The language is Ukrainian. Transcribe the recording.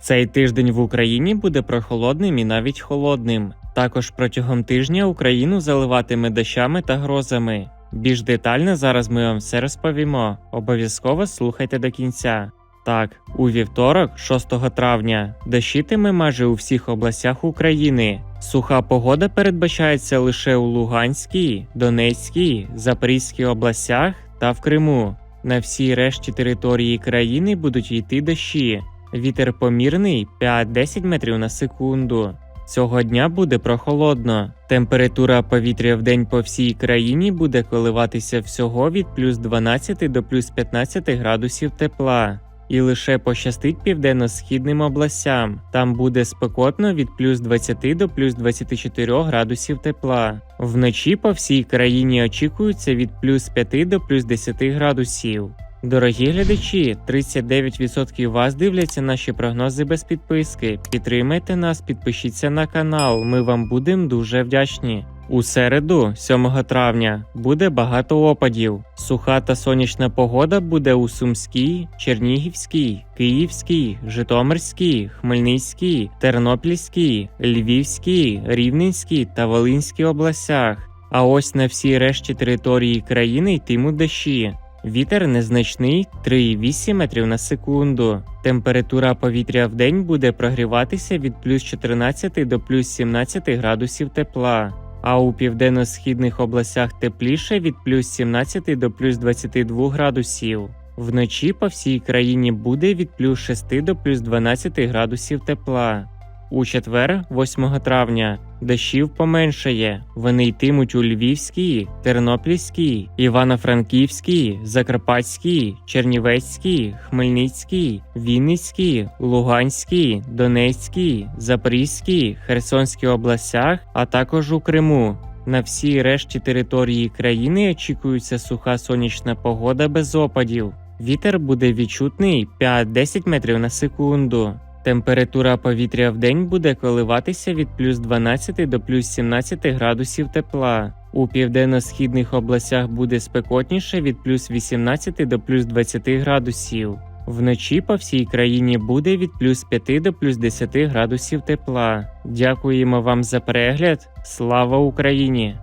Цей тиждень в Україні буде прохолодним і навіть холодним. Також протягом тижня Україну заливатиме дощами та грозами. Більш детально зараз ми вам все розповімо. Обов'язково слухайте до кінця. Так, у вівторок, 6 травня, дощитиме майже у всіх областях України. Суха погода передбачається лише у Луганській, Донецькій, Запорізькій областях та в Криму. На всій решті території країни будуть йти дощі. Вітер помірний 5-10 метрів на секунду. Цього дня буде прохолодно. Температура повітря в день по всій країні буде коливатися всього від плюс 12 до плюс 15 градусів тепла. І лише пощастить південно-східним областям. Там буде спекотно від плюс 20 до плюс 24 градусів тепла. Вночі по всій країні очікується від плюс 5 до плюс 10 градусів. Дорогі глядачі, 39% вас дивляться наші прогнози без підписки. Підтримайте нас, підпишіться на канал. Ми вам будемо дуже вдячні. У середу, 7 травня, буде багато опадів. Суха та сонячна погода буде у Сумській, Чернігівській, Київській, Житомирській, Хмельницькій, Тернопільській, Львівській, Рівненській та Волинській областях. А ось на всій решті території країни йтимуть дощі. Вітер незначний 3,8 метрів на секунду. Температура повітря в день буде прогріватися від плюс 14 до плюс 17 градусів тепла, а у південно-східних областях тепліше від плюс 17 до плюс 22 градусів. Вночі по всій країні буде від плюс 6 до плюс 12 градусів тепла. У четвер, 8 травня, дощів поменшає. Вони йтимуть у Львівській, Тернопільській, Івано-Франківській, Закарпатській, Чернівецькій, Хмельницькій, Вінницькій, Луганській, Донецькій, Запорізькій, Херсонській областях, а також у Криму. На всій решті території країни очікується суха сонячна погода без опадів. Вітер буде відчутний 5-10 метрів на секунду. Температура повітря в день буде коливатися від плюс 12 до плюс 17 градусів тепла. У південно-східних областях буде спекотніше від плюс 18 до плюс 20 градусів. Вночі по всій країні буде від плюс 5 до плюс 10 градусів тепла. Дякуємо вам за перегляд. Слава Україні!